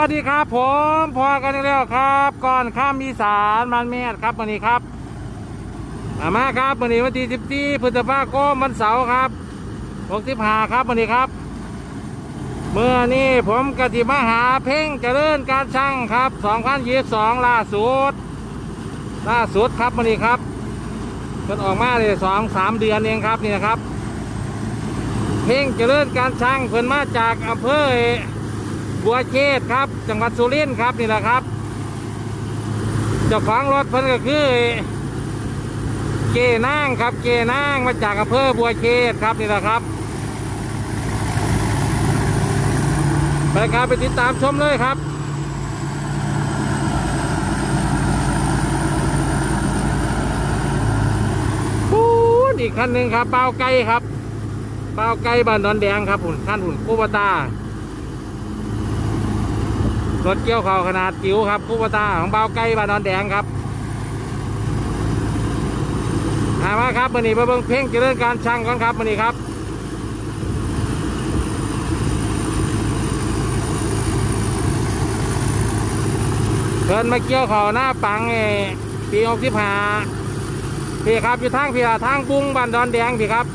วัสดีครับ ผมพอกันอีกแล้วครับ ก่อนข้ามมีสารมันแม่ดครับวันนี้ครับอามาครับวันนี้วันที่สิบสี่พฤษภาคมวันเสาร์ครับหกสิบห้าครับวันนี้ครับ เมื่อนี้ผมกติมหาเพ่งเจริญการช่างครับ2022ล่าสุดล่าสุดครับวันนี้ครับเพิ่นออกมาเลยสองสามเดือนเองครับนี่นะครับ เพ่งเจริญการช่างเพิ่นมาจากอำเภอ บัวเชษครับ จังหวัดสุรินทร์ครับนี่แหละครับเจ้าของรถเพิ่นก็คือเกนางครับเกนางมาจากอำเภอบัวเชษครับนี่แหละครับไปครับไปติดตามชมเลยครับปูนอีกคันหนึ่งครับเปาไก่ครับเปาไก่บ้านดอนแดงครับหุ่นขั้นหุ่นคูบตา รถเกี่ยวเขาขนาดจิ๋วครับคูปตาของเบาวไก่บ้านอนแดงครับอามาครับวันนี้มาเบิ่งเพ่งเจริญการช่างก่อนครับวันนี้ครับเพิ่นมาเกี่ยวเขาหน้าปังเอปีหกสิบห้าพี่ครับอยู่ทางพี่ละทางบุ้งบ้านดอนแดงพี่ครับ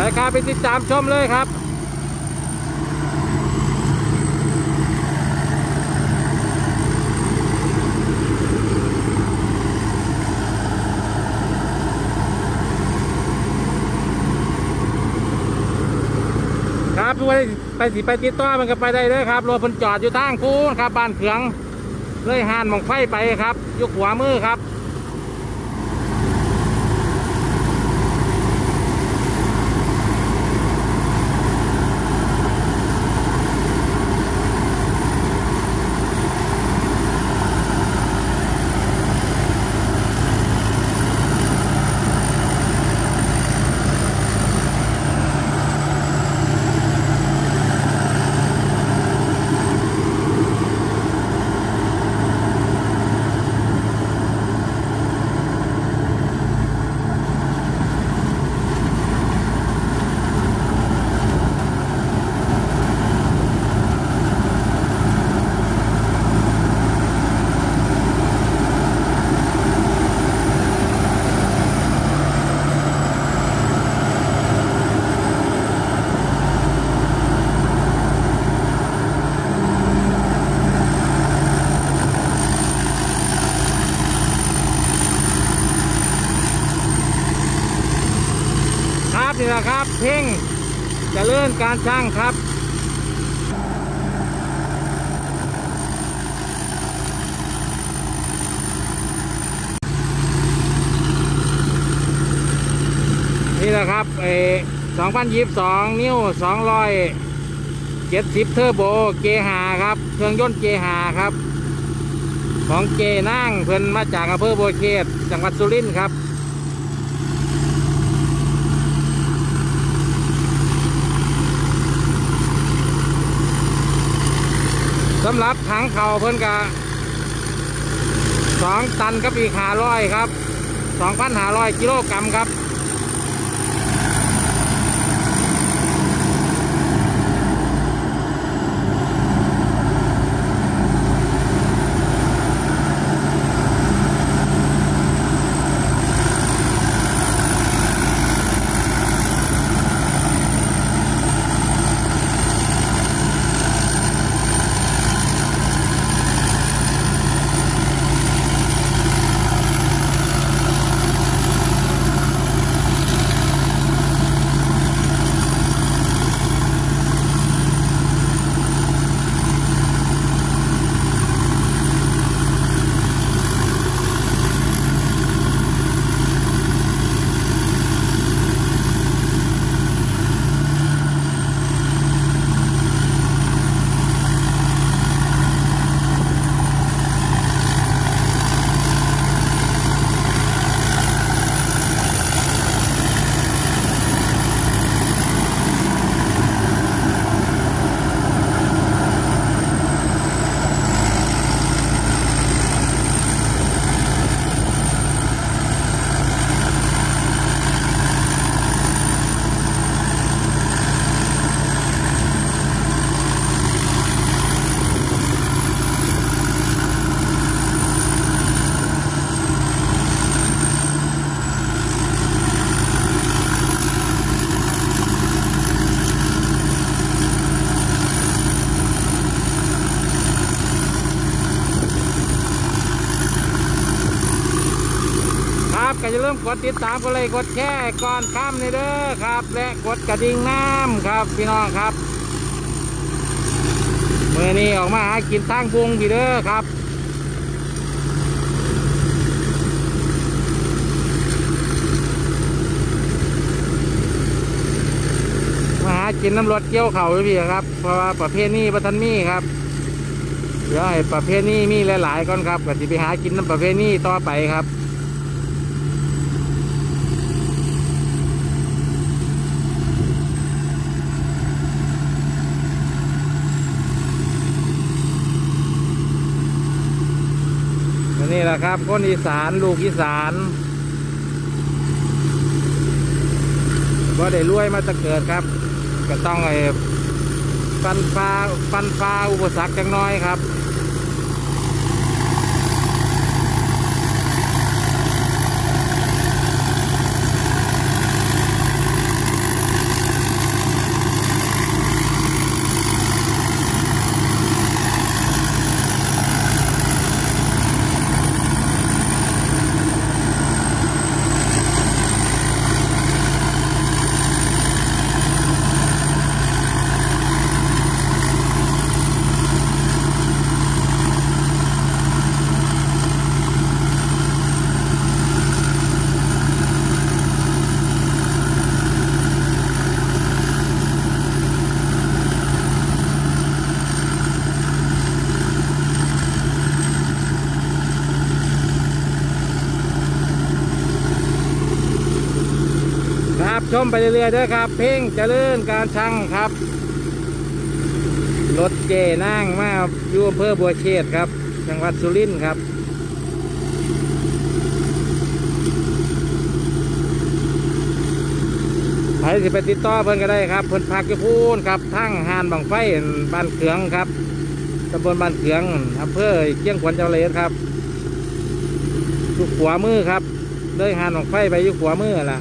ราย การไปติดตามชมเลยครับครับไปไปสิไปติดต่อมันก็ไปได้เลยครับรถพนจอดอยู่ทางคูนครับบ้านเขือง เลยหานหมองไฟไปครับอยุขวามือครับ นี่แหละครับ เพ่งจะเลื่อนการช่างครับนี่แหละครับเอ2022นิ้ว270เทอร์โบเกหาครับ เครื่องยนต์เกหาครับ ของเกนั่งเพิ่นมาจากอำเภอโบเขตจังหวัดสุรินทร์ครับ สำหรับถังเข่าเพิ่นกะสองตันกับอีกหาร้อยครับสองพันหาร้อยกิโลกรัมครับ ก็จะเริ่มกดติดตามกดไลค์กดแชร์ก่อนข้ามนี่เด้อครับ และกดกระดิ่งน้ำครับพี่น้องครับเมื่อนี้ออกมาหากินตั้งบุงพี่เด้อครับมาหากินน้ำรถเกี่ยวเขาพี่ครับ เพราะว่าประเภทนี้บัทันมีครับ เดี๋ยวให้ประเภทนี้มีหลาย ๆ ก่อนครับก็จะไปหากินน้ำประเภทนี้ต่อไปครับ แหละครับคนอีสานลูกอีสานว่าได้รวยมาจะเกิดครับ ก็ต้องไอ้ฟันฟ้าฟันฟ้าอุปสรรคจังน้อยครับ ชมไปเรื่อยๆด้อครับ เพ่งเจริญการช่างครับ รถเจนั่งมาอยู่อำเภอบัวเชษครับ จังหวัดสุรินทร์ครับใครสิไปติดต่อเพิ่นก็ได้ครับ เพิ่นพักอยู่พูนครับทั้งหานบางไฟบ้านเขืองครับตำบลบ้านเขืองอำเภอเชียงขวัญเจ้าเลสครับอยู่ขวามือครับเลยหานบางไฟไปอยู่ขวามือล่ะ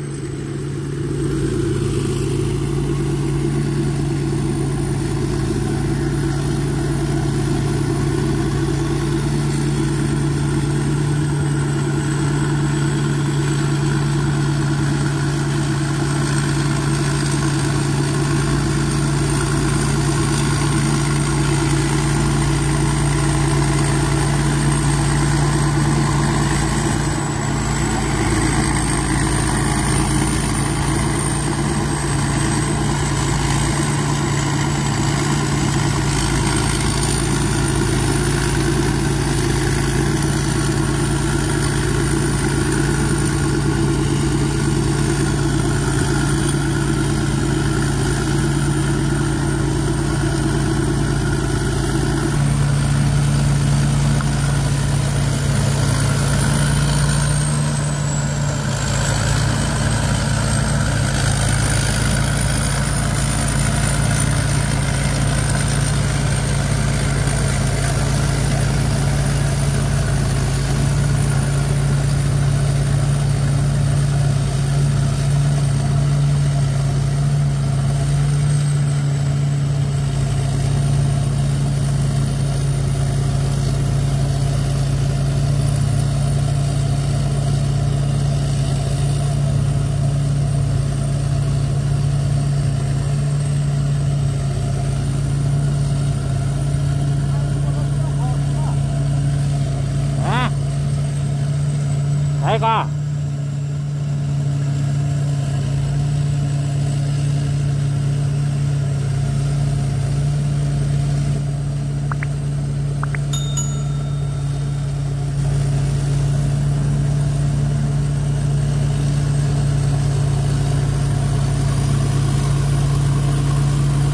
ก็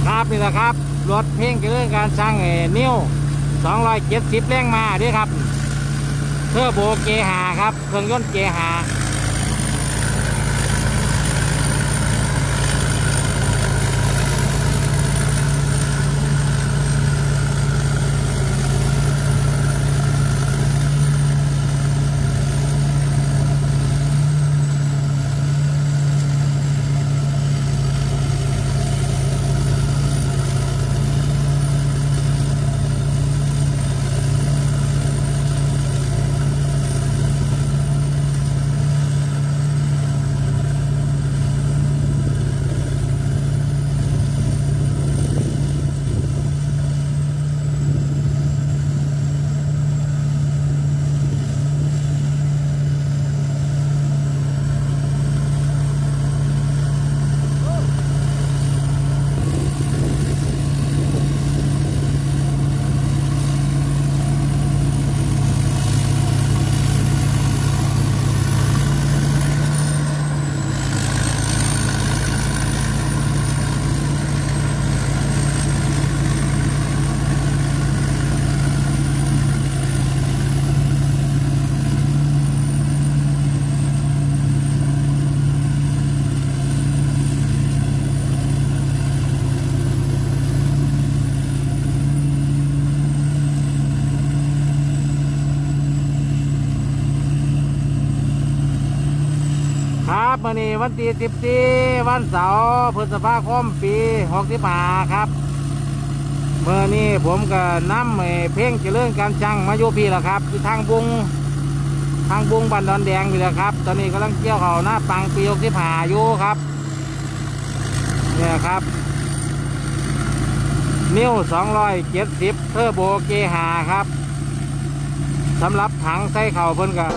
ครับนี่แหละครับ รถเพ่งเรื่องการสร้างเอ่อนิ้ว270แรงมาด้วยครับ เทอร์โบเกหาครับ เครื่องยนต์เกหา มื่อนี้วันที่สิบสี่วันเสาร์พฤษภาคมปีหกสิบห้าครับเมื่อนี้ผมก็นำเพลงเจริญการจังมายู่พี่แล้วครับอยู่ทางบุงทางบุงบันดอนแดงพี่แล้วครับ ตอนนี้กำลังเกี่ยวเขาหน้าปังปีหกสิบห้าอยู่ครับเนี่ยครับ นิ้วสองร้อยเจ็ดสิบเทอร์โบเกหาครับสำหรับถังใส่เข่าเพิ่นกับ